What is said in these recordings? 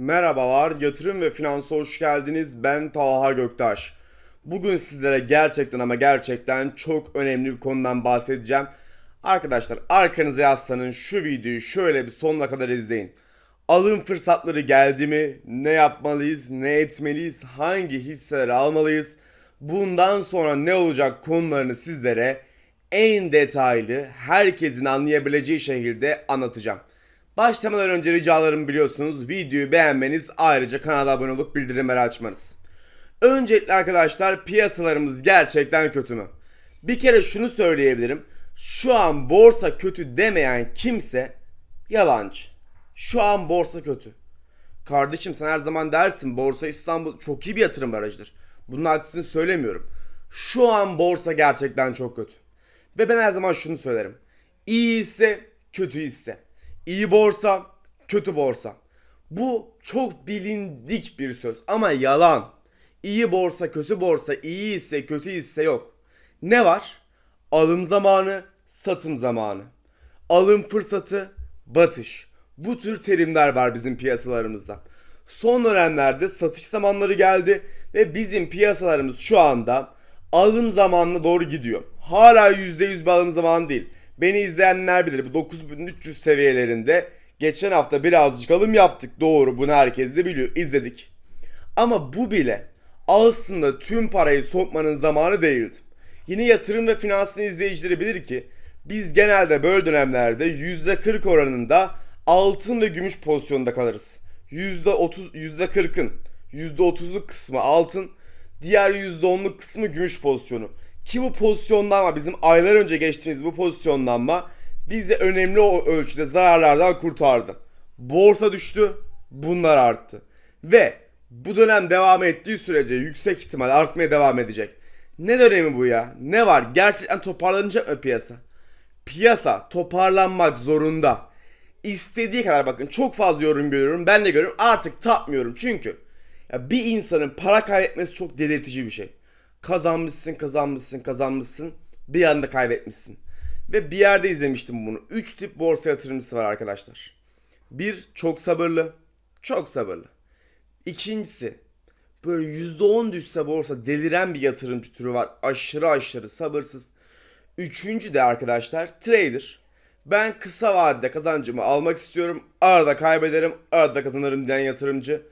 Merhabalar, yatırım ve finansa hoş geldiniz. Ben Taha Göktaş. Bugün sizlere gerçekten ama gerçekten çok önemli bir konudan bahsedeceğim. Arkadaşlar arkanıza yaslanın şu videoyu şöyle bir sonuna kadar izleyin. Alım fırsatları geldi mi? Ne yapmalıyız? Ne etmeliyiz? Hangi hisseleri almalıyız? Bundan sonra ne olacak konularını sizlere en detaylı, herkesin anlayabileceği şekilde anlatacağım. Başlamadan önce ricalarımı biliyorsunuz. Videoyu beğenmeniz, ayrıca kanala abone olup bildirimleri açmanız. Öncelikle arkadaşlar piyasalarımız gerçekten kötü mü? Bir kere şunu söyleyebilirim. Şu an borsa kötü demeyen kimse yalancı. Şu an borsa kötü. Kardeşim sen her zaman dersin borsa İstanbul çok iyi bir yatırım aracıdır. Bunun aksini söylemiyorum. Şu an borsa gerçekten çok kötü. Ve ben her zaman şunu söylerim. İyi ise kötü ise. İyi borsa, kötü borsa. Bu çok bilindik bir söz ama yalan. İyi borsa, kötü borsa, iyi ise kötü ise yok. Ne var? Alım zamanı, satım zamanı. Alım fırsatı, batış. Bu tür terimler var bizim piyasalarımızda. Son dönemlerde satış zamanları geldi ve bizim piyasalarımız şu anda alım zamanına doğru gidiyor. Hala %100 bir alım zamanı değil. Beni izleyenler bilir bu 9300 seviyelerinde geçen hafta birazcık alım yaptık. Doğru bunu herkes de biliyor izledik. Ama bu bile aslında tüm parayı sokmanın zamanı değildi. Yine yatırım ve finansın izleyicileri bilir ki biz genelde böyle dönemlerde %40 oranında altın ve gümüş pozisyonunda kalırız. %30, %40'ın %30'luk kısmı altın, diğer %10'luk kısmı gümüş pozisyonu. Ki bu pozisyonlanma bizim aylar önce geçtiğimiz bu pozisyonlanma bizi önemli ölçüde zararlardan kurtardı. Borsa düştü, bunlar arttı. Ve bu dönem devam ettiği sürece yüksek ihtimal artmaya devam edecek. Ne dönemi bu ya? Ne var? Gerçekten toparlanacak mı piyasa? Piyasa toparlanmak zorunda. İstediği kadar bakın çok fazla yorum görüyorum. Ben de görüyorum. Artık tapmıyorum. Çünkü ya bir insanın para kaybetmesi çok delirtici bir şey. Kazanmışsın, kazanmışsın, kazanmışsın. Bir anda kaybetmişsin. Ve bir yerde izlemiştim bunu. 3 tip borsa yatırımcısı var arkadaşlar. Bir çok sabırlı. Çok sabırlı. İkincisi böyle %10 düşse borsa deliren bir yatırımcı türü var. Aşırı aşırı sabırsız. Üçüncü de arkadaşlar trader. Ben kısa vadede kazancımı almak istiyorum. Arada kaybederim, arada kazanırım diyen yatırımcı.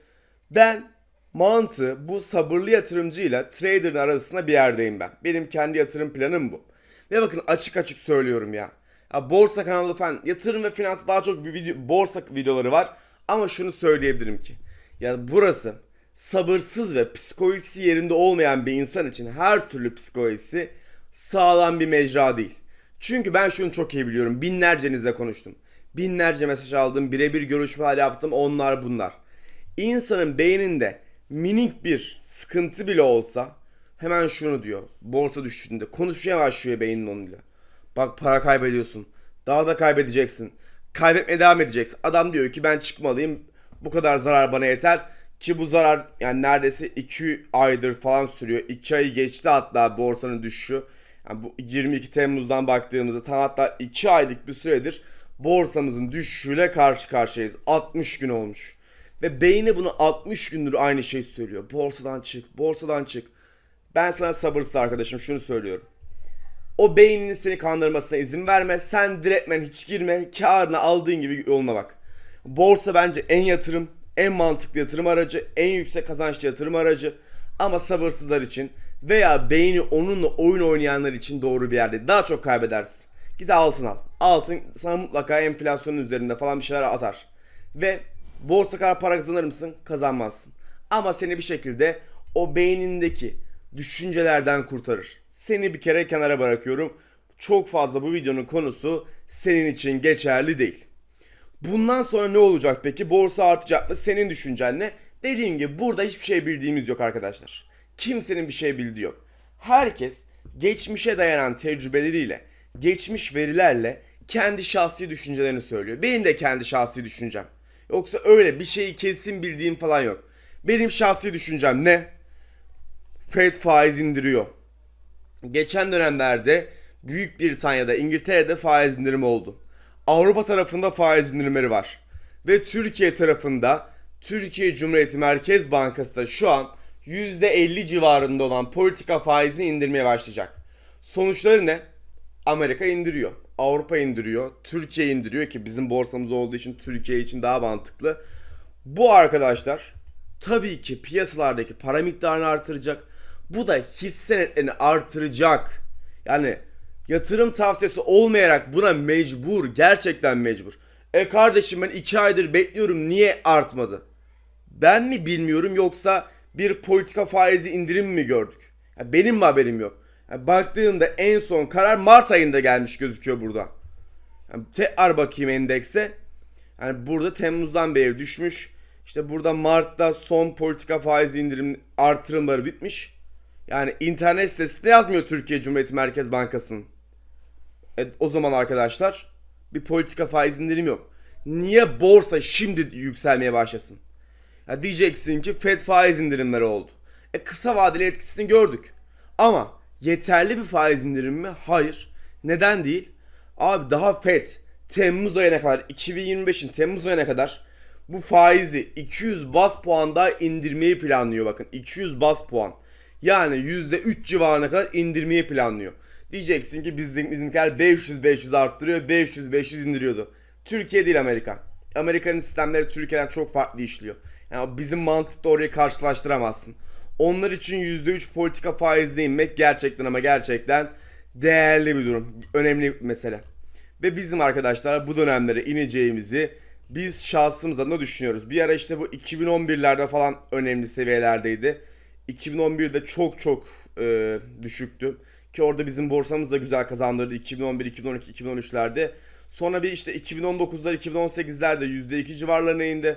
Ben mantığı bu sabırlı yatırımcıyla trader'ın arasında bir yerdeyim ben. Benim kendi yatırım planım bu. Ve bakın açık açık söylüyorum ya. ya borsa kanalı falan yatırım ve finans daha çok bir video, borsa videoları var. Ama şunu söyleyebilirim ki. Ya burası sabırsız ve psikolojisi yerinde olmayan bir insan için her türlü psikolojisi sağlam bir mecra değil. Çünkü ben şunu çok iyi biliyorum. Binlercenizle konuştum. Binlerce mesaj aldım. Birebir görüşmeler yaptım. Onlar bunlar. İnsanın beyninde minik bir sıkıntı bile olsa hemen şunu diyor. Borsa düştüğünde konuşmaya başlıyor beynin onunla. Bak para kaybediyorsun. Daha da kaybedeceksin. Kaybetmeye devam edeceksin. Adam diyor ki ben çıkmalıyım. Bu kadar zarar bana yeter. Ki bu zarar yani neredeyse 2 aydır falan sürüyor. 2 ayı geçti hatta borsanın düşüşü. Yani bu 22 Temmuz'dan baktığımızda tam hatta 2 aylık bir süredir borsamızın düşüşüyle karşı karşıyayız. 60 gün olmuş. Ve beyni bunu 60 gündür aynı şey söylüyor. Borsadan çık, borsadan çık. Ben sana sabırsız arkadaşım şunu söylüyorum. O beyninin seni kandırmasına izin verme. Sen direktmen hiç girme. Karını aldığın gibi yoluna bak. Borsa bence en yatırım, en mantıklı yatırım aracı, en yüksek kazançlı yatırım aracı. Ama sabırsızlar için veya beyni onunla oyun oynayanlar için doğru bir yerde. Daha çok kaybedersin. Git altın al. Altın sana mutlaka enflasyonun üzerinde falan bir şeyler atar. Ve borsa kadar para kazanır mısın? Kazanmazsın. Ama seni bir şekilde o beynindeki düşüncelerden kurtarır. Seni bir kere kenara bırakıyorum. Çok fazla bu videonun konusu senin için geçerli değil. Bundan sonra ne olacak peki? Borsa artacak mı? Senin düşüncen ne? Dediğim gibi burada hiçbir şey bildiğimiz yok arkadaşlar. Kimsenin bir şey bildiği yok. Herkes geçmişe dayanan tecrübeleriyle, geçmiş verilerle kendi şahsi düşüncelerini söylüyor. Benim de kendi şahsi düşüncem. Yoksa öyle bir şeyi kesin bildiğim falan yok. Benim şahsi düşüncem ne? Fed faiz indiriyor. Geçen dönemlerde Büyük Britanya'da, İngiltere'de faiz indirimi oldu. Avrupa tarafında faiz indirimleri var. Ve Türkiye tarafında Türkiye Cumhuriyeti Merkez Bankası da şu an %50 civarında olan politika faizini indirmeye başlayacak. Sonuçları ne? Amerika indiriyor. Avrupa indiriyor. Türkiye indiriyor ki bizim borsamız olduğu için Türkiye için daha mantıklı. Bu arkadaşlar tabii ki piyasalardaki para miktarını artıracak. Bu da hisse senetlerini artıracak. Yani yatırım tavsiyesi olmayarak buna mecbur. Gerçekten mecbur. E kardeşim ben 2 aydır bekliyorum niye artmadı? Ben mi bilmiyorum yoksa bir politika faizi indirim mi gördük? Ya benim mi haberim yok? Ya baktığımda en son karar Mart ayında gelmiş gözüküyor burada. Yani tekrar bakayım endekse. Yani burada Temmuz'dan beri düşmüş. İşte burada Mart'ta son politika faiz indirim artırımları bitmiş. Yani internet sitesinde yazmıyor Türkiye Cumhuriyeti Merkez Bankası'nın. E, o zaman arkadaşlar bir politika faiz indirim yok. Niye borsa şimdi yükselmeye başlasın? Ya diyeceksin ki FED faiz indirimleri oldu. E kısa vadeli etkisini gördük. Ama yeterli bir faiz indirimi mi? Hayır. Neden değil? Abi daha FED Temmuz ayına kadar 2025'in Temmuz ayına kadar bu faizi 200 bas puan daha indirmeyi planlıyor bakın. 200 bas puan. Yani %3 civarına kadar indirmeyi planlıyor. Diyeceksin ki bizim, bizimkiler 500-500 arttırıyor, 500-500 indiriyordu. Türkiye değil Amerika. Amerika'nın sistemleri Türkiye'den çok farklı işliyor. Yani bizim mantıkla orayı karşılaştıramazsın. Onlar için %3 politika faizle inmek gerçekten ama gerçekten değerli bir durum. Önemli bir mesele. Ve bizim arkadaşlar bu dönemlere ineceğimizi biz şahsımız adına düşünüyoruz. Bir ara işte bu 2011'lerde falan önemli seviyelerdeydi. 2011'de çok çok e, düşüktü. Ki orada bizim borsamız da güzel kazandırdı 2011, 2012, 2013'lerde. Sonra bir işte 2019'lar, 2018'lerde %2 civarlarına indi.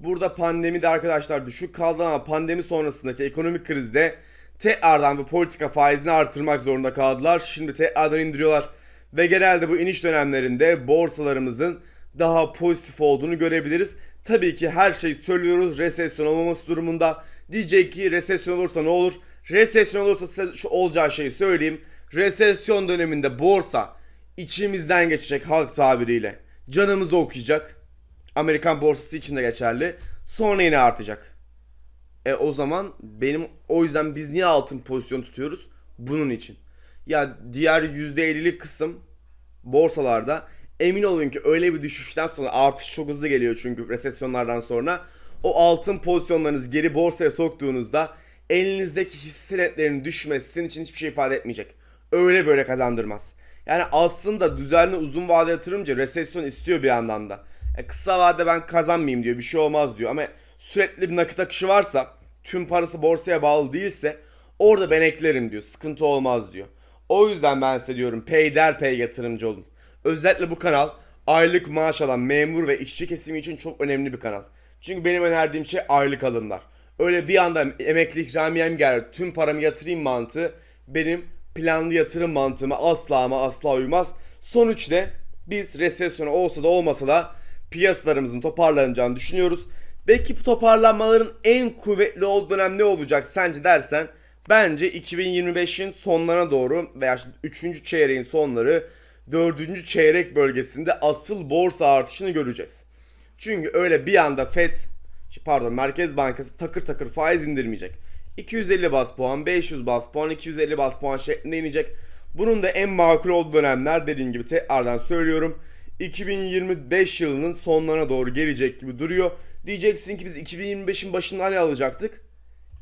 Burada pandemi de arkadaşlar düşük kaldı ama pandemi sonrasındaki ekonomik krizde tekrardan bu politika faizini artırmak zorunda kaldılar. Şimdi tekrardan indiriyorlar. Ve genelde bu iniş dönemlerinde borsalarımızın daha pozitif olduğunu görebiliriz. Tabii ki her şeyi söylüyoruz resesyon olmaması durumunda. Diyecek ki resesyon olursa ne olur? Resesyon olursa size şu olacağı şeyi söyleyeyim. Resesyon döneminde borsa içimizden geçecek halk tabiriyle. Canımızı okuyacak. Amerikan borsası için de geçerli. Sonra yine artacak. E o zaman benim o yüzden biz niye altın pozisyon tutuyoruz? Bunun için. Ya diğer %50'lik kısım borsalarda emin olun ki öyle bir düşüşten sonra artış çok hızlı geliyor çünkü resesyonlardan sonra o altın pozisyonlarınızı geri borsaya soktuğunuzda elinizdeki hisse senetlerinin düşmesi sizin için hiçbir şey ifade etmeyecek. Öyle böyle kazandırmaz. Yani aslında düzenli uzun vade yatırımcı resesyon istiyor bir yandan da. E kısa vade ben kazanmayayım diyor bir şey olmaz diyor ama sürekli bir nakit akışı varsa tüm parası borsaya bağlı değilse orada ben eklerim diyor sıkıntı olmaz diyor. O yüzden ben size diyorum peyderpey yatırımcı olun. Özellikle bu kanal aylık maaş alan memur ve işçi kesimi için çok önemli bir kanal. Çünkü benim önerdiğim şey aylık alımlar. Öyle bir anda emekli ikramiyem geldi tüm paramı yatırayım mantığı benim planlı yatırım mantığıma asla ama asla uymaz. Sonuç ne? Biz resesyon olsa da olmasa da piyasalarımızın toparlanacağını düşünüyoruz. Belki bu toparlanmaların en kuvvetli olduğu dönem ne olacak sence dersen bence 2025'in sonlarına doğru veya 3. çeyreğin sonları 4. çeyrek bölgesinde asıl borsa artışını göreceğiz. Çünkü öyle bir anda FED pardon Merkez Bankası takır takır faiz indirmeyecek. 250 bas puan, 500 bas puan, 250 bas puan şeklinde inecek. Bunun da en makul olduğu dönemler dediğim gibi tekrardan söylüyorum. 2025 yılının sonlarına doğru gelecek gibi duruyor. Diyeceksin ki biz 2025'in başında ne alacaktık?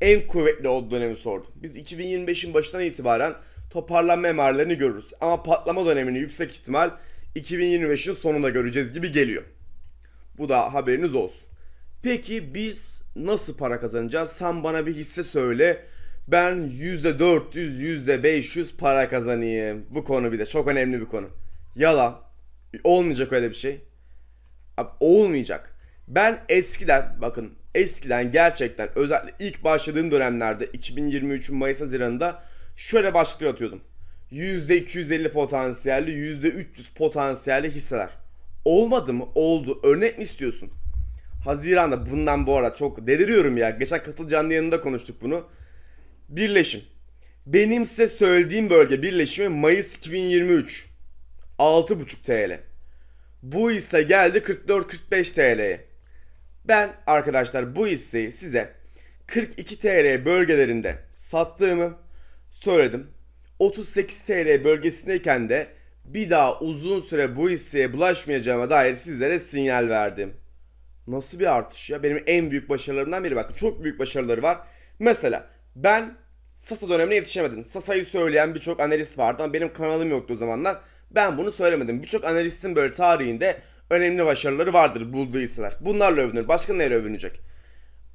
En kuvvetli olduğu dönemi sordum. Biz 2025'in başından itibaren toparlanma emarelerini görürüz. Ama patlama dönemini yüksek ihtimal 2025'in sonunda göreceğiz gibi geliyor. Bu da haberiniz olsun. Peki biz nasıl para kazanacağız? Sen bana bir hisse söyle. Ben %400, %500 para kazanayım. Bu konu bir de çok önemli bir konu. Yalan. Olmayacak öyle bir şey. Abi, olmayacak. Ben eskiden bakın eskiden gerçekten özellikle ilk başladığım dönemlerde 2023'ün Mayıs Haziran'da şöyle başlık atıyordum. %250 potansiyelli, %300 potansiyelli hisseler. Olmadı mı? Oldu. Örnek mi istiyorsun? Haziran'da bundan bu arada çok deliriyorum ya. Geçen katılacağın yanında konuştuk bunu. Birleşim. Benim size söylediğim bölge birleşimi Mayıs 2023. 6,5 TL. Bu ise geldi 44-45 TL'ye. Ben arkadaşlar bu hisseyi size 42 TL bölgelerinde sattığımı söyledim. 38 TL bölgesindeyken de bir daha uzun süre bu hisseye bulaşmayacağıma dair sizlere sinyal verdim. Nasıl bir artış ya? Benim en büyük başarılarımdan biri. Bakın çok büyük başarıları var. Mesela ben Sasa dönemine yetişemedim. Sasa'yı söyleyen birçok analist vardı ama benim kanalım yoktu o zamanlar. Ben bunu söylemedim. Birçok analistin böyle tarihinde önemli başarıları vardır bulduğu. Bunlarla övünür. Başka neyle övünecek?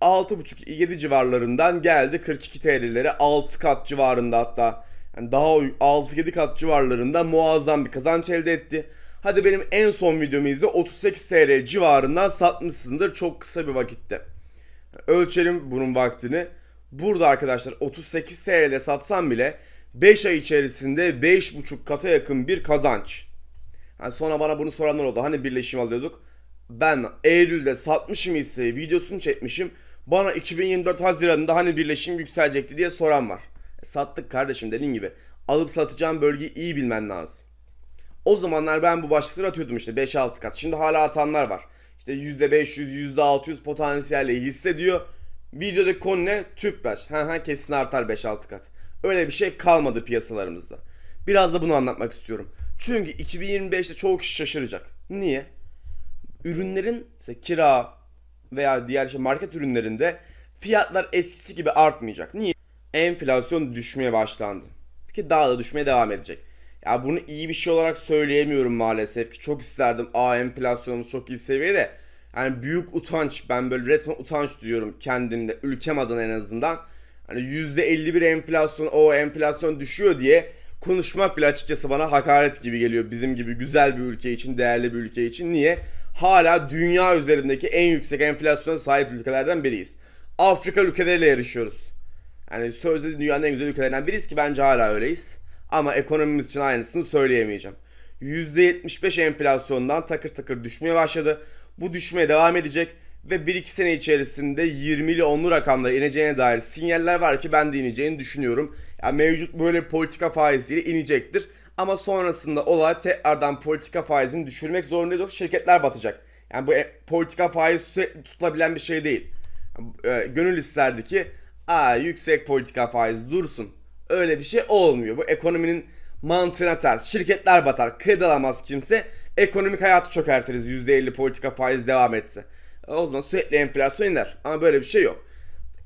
6.5-7 civarlarından geldi 42 TL'lere 6 kat civarında hatta yani daha 6-7 kat civarlarında muazzam bir kazanç elde etti. Hadi benim en son videomu izle 38 TL civarından satmışsındır çok kısa bir vakitte. Ölçelim bunun vaktini. Burada arkadaşlar 38 TL'de satsam bile 5 ay içerisinde 5.5 kata yakın bir kazanç. Yani sonra bana bunu soranlar oldu. Hani birleşim alıyorduk. Ben Eylül'de satmışım hisseyi videosunu çekmişim. Bana 2024 Haziran'da hani birleşim yükselecekti diye soran var. E, sattık kardeşim dediğin gibi. Alıp satacağım bölgeyi iyi bilmen lazım. O zamanlar ben bu başlıkları atıyordum işte 5-6 kat. Şimdi hala atanlar var. İşte %500, %600 potansiyelle hissediyor. Videodaki konu ne? Tüpraş. Ha ha kesin artar 5-6 kat. Öyle bir şey kalmadı piyasalarımızda. Biraz da bunu anlatmak istiyorum. Çünkü 2025'te çoğu kişi şaşıracak. Niye? Ürünlerin mesela kira veya diğer şey market ürünlerinde fiyatlar eskisi gibi artmayacak. Niye? Enflasyon düşmeye başlandı. Peki daha da düşmeye devam edecek. Ya bunu iyi bir şey olarak söyleyemiyorum maalesef ki. Çok isterdim. Aa enflasyonumuz çok iyi seviyede. Yani büyük utanç. Ben böyle resmen utanç duyuyorum kendimde. Ülkem adına en azından. Hani %51 enflasyon, o enflasyon düşüyor diye konuşmak bile açıkçası bana hakaret gibi geliyor. Bizim gibi güzel bir ülke için, değerli bir ülke için. Niye? Hala dünya üzerindeki en yüksek enflasyona sahip ülkelerden biriyiz. Afrika ülkeleriyle yarışıyoruz. Yani sözde dünyanın en güzel ülkelerinden biriyiz ki bence hala öyleyiz. Ama ekonomimiz için aynısını söyleyemeyeceğim. %75 enflasyondan takır takır düşmeye başladı. Bu düşmeye devam edecek ve 1-2 sene içerisinde 20'li 10'lu rakamlara ineceğine dair sinyaller var ki ben de ineceğini düşünüyorum. Yani mevcut böyle politika faiziyle inecektir. Ama sonrasında olay tekrardan politika faizini düşürmek zorunda yoksa şirketler batacak. Yani bu e- politika faizi sürekli tutulabilen bir şey değil. E, gönül isterdi ki Aa, yüksek politika faiz dursun. Öyle bir şey olmuyor. Bu ekonominin mantığına ters. Şirketler batar. Kredi alamaz kimse. Ekonomik hayatı çökertiriz %50 politika faiz devam etse. O zaman sürekli enflasyon iner. Ama böyle bir şey yok.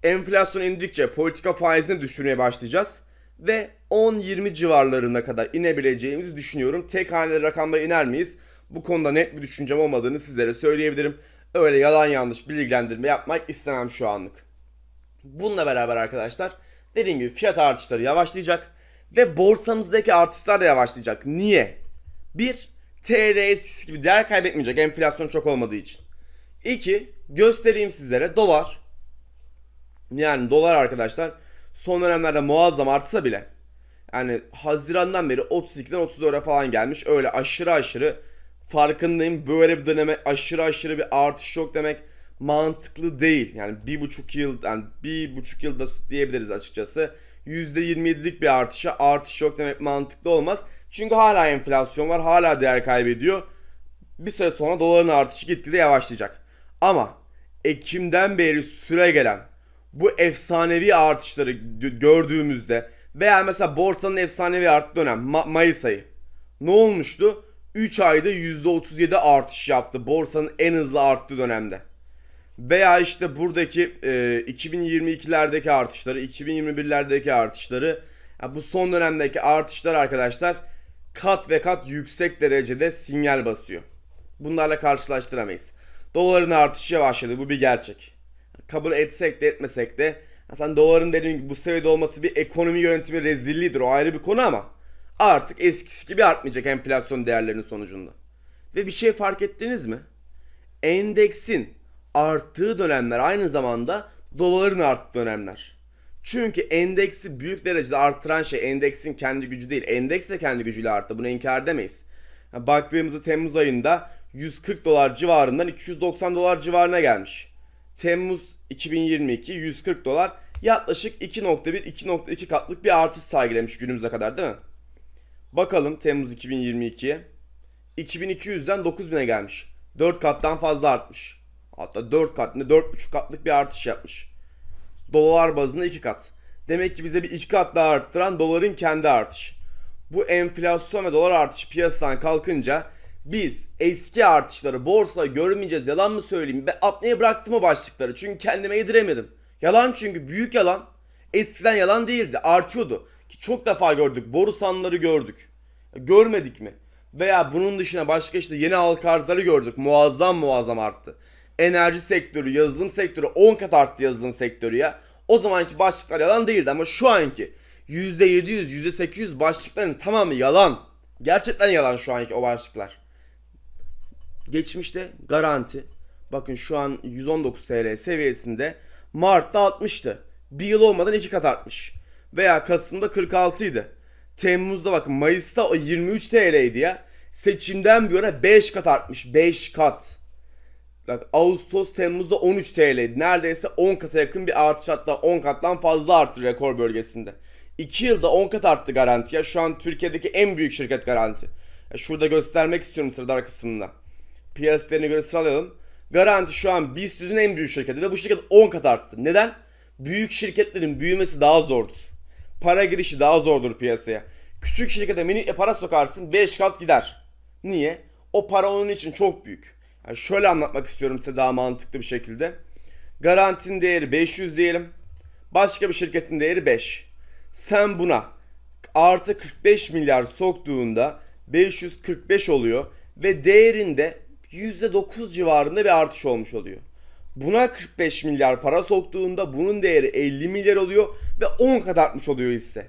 Enflasyon indikçe politika faizini düşürmeye başlayacağız. Ve 10-20 civarlarına kadar inebileceğimizi düşünüyorum. Tek haneli rakamlara iner miyiz? Bu konuda net bir düşüncem olmadığını sizlere söyleyebilirim. Öyle yalan yanlış bilgilendirme yapmak istemem şu anlık. Bununla beraber arkadaşlar dediğim gibi fiyat artışları yavaşlayacak ve borsamızdaki artışlar da yavaşlayacak. Niye? Bir, TL gibi değer kaybetmeyecek enflasyon çok olmadığı için. İki, göstereyim sizlere dolar. Yani dolar arkadaşlar son dönemlerde muazzam artsa bile yani Haziran'dan beri 32'den 34'e falan gelmiş. Öyle aşırı aşırı farkındayım. Böyle bir döneme aşırı aşırı bir artış yok demek mantıklı değil. Yani bir buçuk yıl yani bir buçuk yılda diyebiliriz açıkçası. %27'lik bir artışa artış yok demek mantıklı olmaz. Çünkü hala enflasyon var. Hala değer kaybediyor. Bir süre sonra doların artışı gitgide yavaşlayacak. Ama Ekim'den beri süre gelen bu efsanevi artışları gö- gördüğümüzde veya mesela borsanın efsanevi arttığı dönem Ma- Mayıs ayı. Ne olmuştu? 3 ayda %37 artış yaptı borsanın en hızlı arttığı dönemde. Veya işte buradaki e, 2022'lerdeki artışları, 2021'lerdeki artışları, ya bu son dönemdeki artışlar arkadaşlar kat ve kat yüksek derecede sinyal basıyor. Bunlarla karşılaştıramayız. Doların artışı yavaşladı bu bir gerçek. Kabul etsek de etmesek de zaten doların dediğim gibi bu seviyede olması bir ekonomi yönetimi rezilliğidir o ayrı bir konu ama artık eskisi gibi artmayacak enflasyon değerlerinin sonucunda. Ve bir şey fark ettiniz mi? Endeksin arttığı dönemler aynı zamanda doların arttığı dönemler. Çünkü endeksi büyük derecede arttıran şey endeksin kendi gücü değil. Endeks de kendi gücüyle arttı. Bunu inkar edemeyiz. Yani baktığımızda Temmuz ayında 140 dolar civarından 290 dolar civarına gelmiş. Temmuz 2022 140 dolar yaklaşık 2.1-2.2 katlık bir artış sergilemiş günümüze kadar değil mi? Bakalım Temmuz 2022'ye. 2200'den 9000'e gelmiş. 4 kattan fazla artmış. Hatta 4 kat ne 4,5 katlık bir artış yapmış. Dolar bazında 2 kat. Demek ki bize bir 2 kat daha arttıran doların kendi artışı. Bu enflasyon ve dolar artışı piyasadan kalkınca biz eski artışları borsada görmeyeceğiz. Yalan mı söyleyeyim? Ben atmaya bıraktım o başlıkları. Çünkü kendime yediremedim. Yalan çünkü büyük yalan. Eskiden yalan değildi. Artıyordu. Ki çok defa gördük. Borusanları gördük. Görmedik mi? Veya bunun dışında başka işte yeni halka arzları gördük. Muazzam muazzam arttı. Enerji sektörü, yazılım sektörü 10 kat arttı yazılım sektörü ya. O zamanki başlıklar yalan değildi ama şu anki %700, %800 başlıkların tamamı yalan. Gerçekten yalan şu anki o başlıklar. Geçmişte garanti. Bakın şu an 119 TL seviyesinde. Mart'ta 60'tı. Bir yıl olmadan iki kat artmış. Veya Kasım'da 46 idi. Temmuz'da bakın Mayıs'ta o 23 TL'ydi ya. Seçimden bir yana 5 kat artmış. 5 kat. Bak Ağustos Temmuz'da 13 TL. Neredeyse 10 kata yakın bir artış hatta 10 kattan fazla arttı rekor bölgesinde. 2 yılda 10 kat arttı garanti ya. Şu an Türkiye'deki en büyük şirket garanti. Şurada göstermek istiyorum sıradar kısmında. Piyasalarına göre sıralayalım. Garanti şu an BIST en büyük şirketi ve bu şirket 10 kat arttı. Neden? Büyük şirketlerin büyümesi daha zordur. Para girişi daha zordur piyasaya. Küçük şirkete minikle para sokarsın 5 kat gider. Niye? O para onun için çok büyük. Yani şöyle anlatmak istiyorum size daha mantıklı bir şekilde. Garantinin değeri 500 diyelim. Başka bir şirketin değeri 5. Sen buna artı 45 milyar soktuğunda 545 oluyor ve değerinde %9 civarında bir artış olmuş oluyor. Buna 45 milyar para soktuğunda bunun değeri 50 milyar oluyor ve 10 kat artmış oluyor hisse.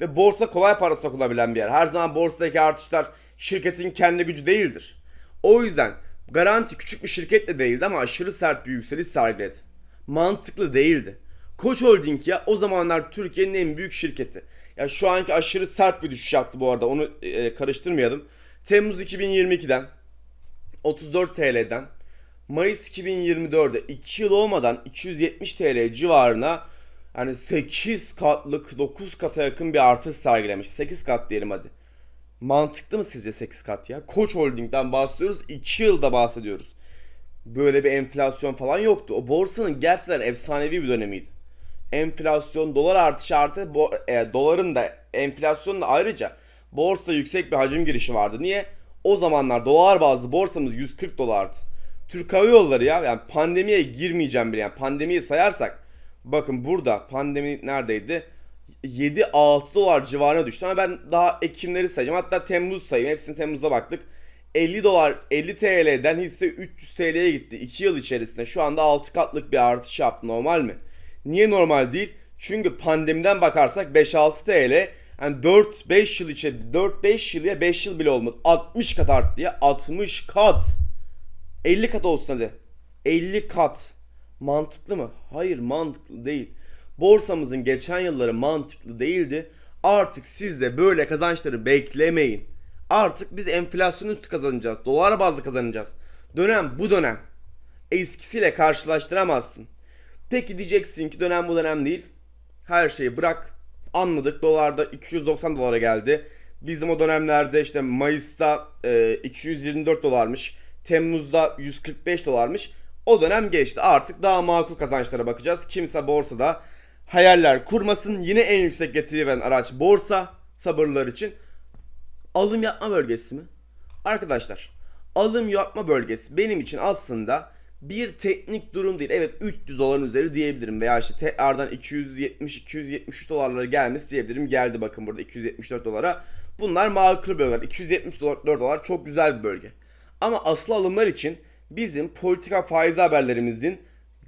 Ve borsa kolay para sokulabilen bir yer. Her zaman borsadaki artışlar şirketin kendi gücü değildir. O yüzden garanti küçük bir şirket de değildi ama aşırı sert bir yükseliş sergiledi. Mantıklı değildi. Koç Holding ya o zamanlar Türkiye'nin en büyük şirketi. Ya şu anki aşırı sert bir düşüş yaptı bu arada onu e, karıştırmayalım. Temmuz 2022'den 34 TL'den Mayıs 2024'de 2 yıl olmadan 270 TL civarına yani 8 katlık 9 kata yakın bir artış sergilemiş. 8 kat diyelim hadi. Mantıklı mı sizce 8 kat ya? Koç Holding'den bahsediyoruz. 2 yılda bahsediyoruz. Böyle bir enflasyon falan yoktu. O borsanın gerçekten efsanevi bir dönemiydi. Enflasyon, dolar artışı artı bo- e, doların da enflasyonun da ayrıca borsa yüksek bir hacim girişi vardı. Niye? O zamanlar dolar bazlı borsamız 140 dolardı. Türk Hava Yolları ya yani pandemiye girmeyeceğim bile yani pandemiyi sayarsak bakın burada pandemi neredeydi? 7-6 dolar civarına düştü ama ben daha Ekimleri sayacağım hatta Temmuz sayayım hepsini Temmuz'da baktık 50 dolar 50 TL'den hisse 300 TL'ye gitti 2 yıl içerisinde şu anda 6 katlık bir artış yaptı normal mi? Niye normal değil? Çünkü pandemiden bakarsak 5-6 TL yani 4-5 yıl içe 4-5 yıl ya 5 yıl bile olmadı 60 kat arttı ya 60 kat 50 kat olsun hadi. 50 kat. Mantıklı mı? Hayır mantıklı değil. Borsamızın geçen yılları mantıklı değildi. Artık siz de böyle kazançları beklemeyin. Artık biz enflasyon üstü kazanacağız. Dolar bazlı kazanacağız. Dönem bu dönem. Eskisiyle karşılaştıramazsın. Peki diyeceksin ki dönem bu dönem değil. Her şeyi bırak. Anladık dolarda 290 dolara geldi. Bizim o dönemlerde işte Mayıs'ta e, 224 dolarmış. Temmuz'da 145 dolarmış. O dönem geçti. Artık daha makul kazançlara bakacağız. Kimse borsada hayaller kurmasın. Yine en yüksek getiri veren araç borsa sabırlar için. Alım yapma bölgesi mi? Arkadaşlar alım yapma bölgesi benim için aslında bir teknik durum değil. Evet 300 doların üzeri diyebilirim veya işte tekrardan 270-273 dolarlara gelmesi diyebilirim. Geldi bakın burada 274 dolara. Bunlar makul bölgeler. 274 dolar çok güzel bir bölge. Ama asıl alımlar için bizim politika faiz haberlerimizin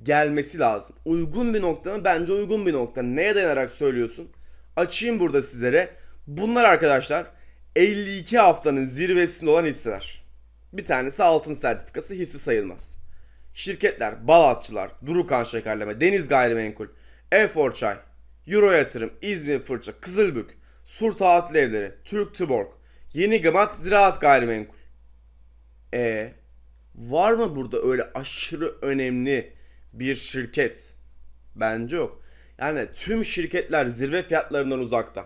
gelmesi lazım. Uygun bir nokta mı? Bence uygun bir nokta. Neye dayanarak söylüyorsun? Açayım burada sizlere. Bunlar arkadaşlar 52 haftanın zirvesinde olan hisseler. Bir tanesi altın sertifikası hisse sayılmaz. Şirketler, Balatçılar, Durukan Şekerleme, Deniz Gayrimenkul, Efor Çay, Euro Yatırım, İzmir Fırça, Kızılbük, Sur Tatil Evleri, Türk Tuborg, Yeni Gamat Ziraat Gayrimenkul. E var mı burada öyle aşırı önemli bir şirket? Bence yok. Yani tüm şirketler zirve fiyatlarından uzakta.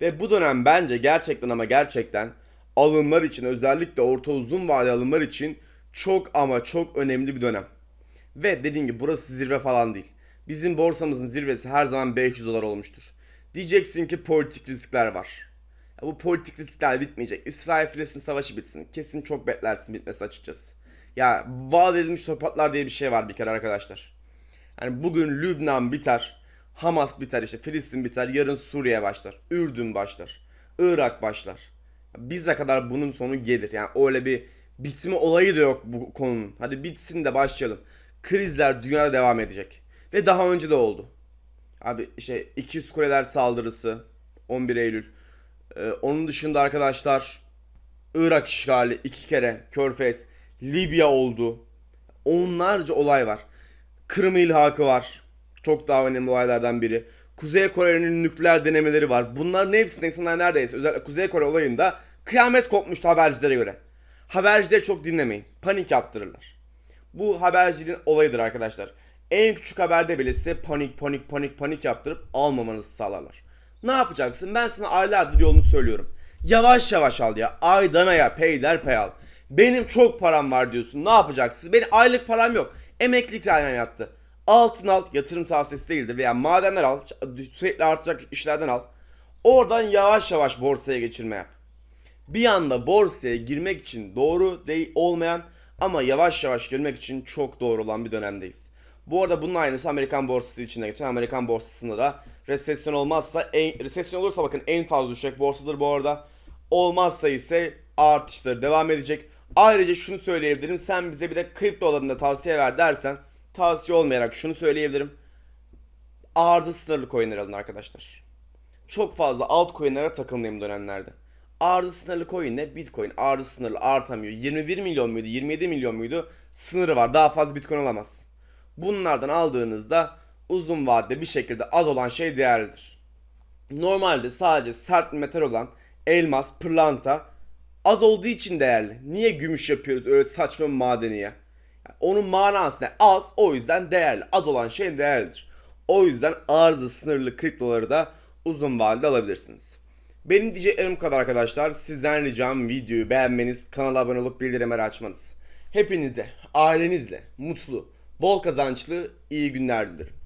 Ve bu dönem bence gerçekten ama gerçekten alımlar için özellikle orta uzun vadeli alımlar için çok ama çok önemli bir dönem. Ve dediğim gibi burası zirve falan değil. Bizim borsamızın zirvesi her zaman 500 dolar olmuştur. Diyeceksin ki politik riskler var. Ya bu politik riskler bitmeyecek. İsrail-Filistin savaşı bitsin. Kesin çok beklersin bitmesi açıkçası. Ya vaat edilmiş topraklar diye bir şey var bir kere arkadaşlar. Yani bugün Lübnan biter, Hamas biter işte Filistin biter, yarın Suriye başlar, Ürdün başlar, Irak başlar. Bize kadar bunun sonu gelir. Yani öyle bir bitme olayı da yok bu konunun. Hadi bitsin de başlayalım. Krizler dünyada devam edecek. Ve daha önce de oldu. Abi işte 200 Kuleler saldırısı 11 Eylül. Ee, onun dışında arkadaşlar Irak işgali iki kere, Körfez, Libya oldu. Onlarca olay var. Kırım ilhakı var. Çok daha önemli olaylardan biri. Kuzey Kore'nin nükleer denemeleri var. Bunların hepsinde insanlar neredeyse özellikle Kuzey Kore olayında kıyamet kopmuştu habercilere göre. Habercileri çok dinlemeyin. Panik yaptırırlar. Bu haberciliğin olayıdır arkadaşlar. En küçük haberde bile size panik panik panik panik yaptırıp almamanızı sağlarlar. Ne yapacaksın? Ben sana aylardır yolunu söylüyorum. Yavaş yavaş al ya. Aydan aya peyderpey al. Benim çok param var diyorsun. Ne yapacaksın? Benim aylık param yok. Emeklilik aynen yattı. Altın al. Yatırım tavsiyesi değildir. Veya madenler al. Sürekli artacak işlerden al. Oradan yavaş yavaş borsaya geçirme yap. Bir anda borsaya girmek için doğru değil olmayan ama yavaş yavaş girmek için çok doğru olan bir dönemdeyiz. Bu arada bunun aynısı Amerikan borsası için de geçen. Amerikan borsasında da resesyon olmazsa, en, resesyon olursa bakın en fazla düşecek borsadır bu arada. Olmazsa ise artışları devam edecek. Ayrıca şunu söyleyebilirim. Sen bize bir de kripto alanında tavsiye ver dersen tavsiye olmayarak şunu söyleyebilirim. Arzı sınırlı coinler alın arkadaşlar. Çok fazla altcoin'lere takılmayayım bu dönemlerde. Arzı sınırlı coin ne? Bitcoin arzı sınırlı artamıyor. 21 milyon muydu? 27 milyon muydu? Sınırı var. Daha fazla Bitcoin alamaz. Bunlardan aldığınızda uzun vadede bir şekilde az olan şey değerlidir. Normalde sadece sert metal olan elmas, pırlanta az olduğu için değerli. Niye gümüş yapıyoruz öyle saçma madeni ya? Yani onun manası ne? Az o yüzden değerli. Az olan şey değerlidir. O yüzden arzı sınırlı kriptoları da uzun vadede alabilirsiniz. Benim diyeceklerim kadar arkadaşlar. Sizden ricam videoyu beğenmeniz, kanala abone olup bildirimleri açmanız. Hepinize, ailenizle mutlu, bol kazançlı iyi günler dilerim.